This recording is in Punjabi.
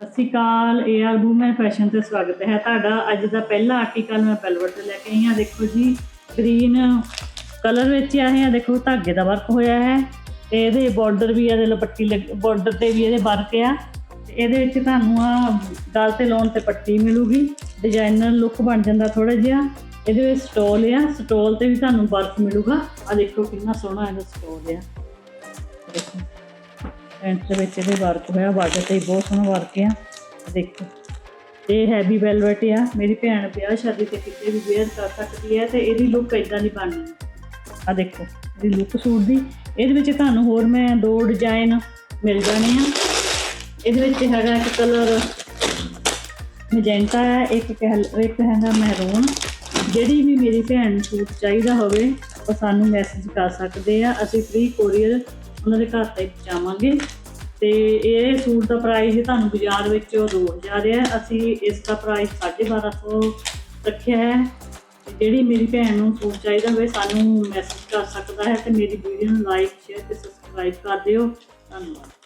ਸਤਿ ਸ਼੍ਰੀ ਅਕਾਲ ਏਆਰ ਵੂਮਨ ਫੈਸ਼ਨ ਤੇ ਸਵਾਗਤ ਹੈ ਤੁਹਾਡਾ। ਅੱਜ ਦਾ ਪਹਿਲਾ ਆਰਟੀਕਲ ਮੈਂ ਪੈਲਵਟ ਤੇ ਲੈ ਕੇ ਆਈ ਹਾਂ। ਦੇਖੋ ਜੀ ਗ੍ਰੀਨ ਕਲਰ ਵਿੱਚ ਆਏ ਆ। ਦੇਖੋ, ਧਾਗੇ ਦਾ ਵਰਕ ਹੋਇਆ ਹੈ। ਤੇ ਇਹਦੇ ਬਾਰਡਰ ਵੀ ਇਹਦੇ ਲਪੱਟੀ ਬਾਰਡਰ ਤੇ ਵੀ ਇਹਦੇ ਵਰਕ ਆ। ਇਹਦੇ ਵਿੱਚ ਤੁਹਾਨੂੰ ਆ ਗਲ ਤੇ ਲਾਉਣ ਤੇ ਪੱਟੀ ਮਿਲੂਗੀ। ਡਿਜ਼ਾਈਨਰ ਲੁੱਕ ਬਣ ਜਾਂਦਾ ਥੋੜਾ ਜਿਹਾ। ਇਹਦੇ ਵਿੱਚ ਸਟੋਲ ਆ। ਸਟੋਲ ਤੇ ਵੀ ਤੁਹਾਨੂੰ ਵਰਕ ਮਿਲੂਗਾ। ਆ ਦੇਖੋ ਕਿੰਨਾ ਸੋਹਣਾ ਇਹਦਾ ਸਟੋਲ ਆ। ਦੇਖੋ। ਪੈਂਟ ਦੇ ਵਿੱਚ ਇਹਦੇ ਵਰਕ ਹੋਇਆ, ਬਾਰਡਰ ਤੇ ਬਹੁਤ ਸੋਹਣਾ ਵਰਕ ਆ। ਦੇਖੋ। ਇਹ ਹੈਵੀ ਵੈਲਵਟ ਆ। ਮੇਰੀ ਭੈਣ ਵਿਆਹ ਸ਼ਾਦੀ ਤੇ ਕਿਤੇ ਵੀ ਵੇਅਰ ਕਰ ਸਕਦੀ ਹੈ ਤੇ ਇਹਦੀ ਲੁੱਕ ਇਦਾਂ ਦੀ ਬਣਨੀ ਆ। ਦੇਖੋ, ਇਹਦੀ ਲੁੱਕ ਸੂਟ ਦੀ। ਇਹਦੇ ਵਿੱਚ ਤੁਹਾਨੂੰ ਹੋਰ ਮੈਂ ਦੋ ਡਿਜ਼ਾਈਨ ਮਿਲ ਜਾਣੇ ਆ। ਇਹਦੇ ਵਿੱਚ ਹੈਗਾ ਇੱਕ ਕਲਰ ਮੈਜੈਂਟਾ ਹੈ ਇੱਕ ਕਹਿ- ਇੱਕ ਹੈਗਾ ਮਹਿਰੂਨ ਜਿਹੜੀ ਵੀ ਮੇਰੀ ਭੈਣ ਨੂੰ ਸੂਟ ਚਾਹੀਦਾ ਹੋਵੇ ਉਹ ਸਾਨੂੰ ਮੈਸੇਜ ਕਰ ਸਕਦੇ ਆ। ਅਸੀਂ ਫ੍ਰੀ ਕੋਰੀਅਰ ਉਹਨਾਂ ਦੇ ਘਰ ਤੱਕ ਪਹੁੰਚਾਵਾਂਗੇ ਤੇ ਇਹ ਸੂਟ ਦਾ ਪ੍ਰਾਈਸ ਤੁਹਾਨੂੰ ਬਾਜ਼ਾਰ ਵਿੱਚ ਉਹ 2000 ਹੈ ਅਸੀਂ ਇਸ ਦਾ ਪ੍ਰਾਈਸ 1250 ਰੱਖਿਆ ਹੈ। ਜਿਹੜੀ ਮੇਰੀ ਭੈਣ ਨੂੰ ਸੂਟ ਚਾਹੀਦਾ ਹੋਵੇ, ਸਾਨੂੰ ਮੈਸੇਜ ਕਰ ਸਕਦਾ ਹੈ ਤੇ ਮੇਰੀ ਵੀਡੀਓ ਨੂੰ ਲਾਈਕ ਸ਼ੇਅਰ ਤੇ ਸਬਸਕ੍ਰਾਈਬ ਕਰ ਦਿਓ। ਧੰਨਵਾਦ।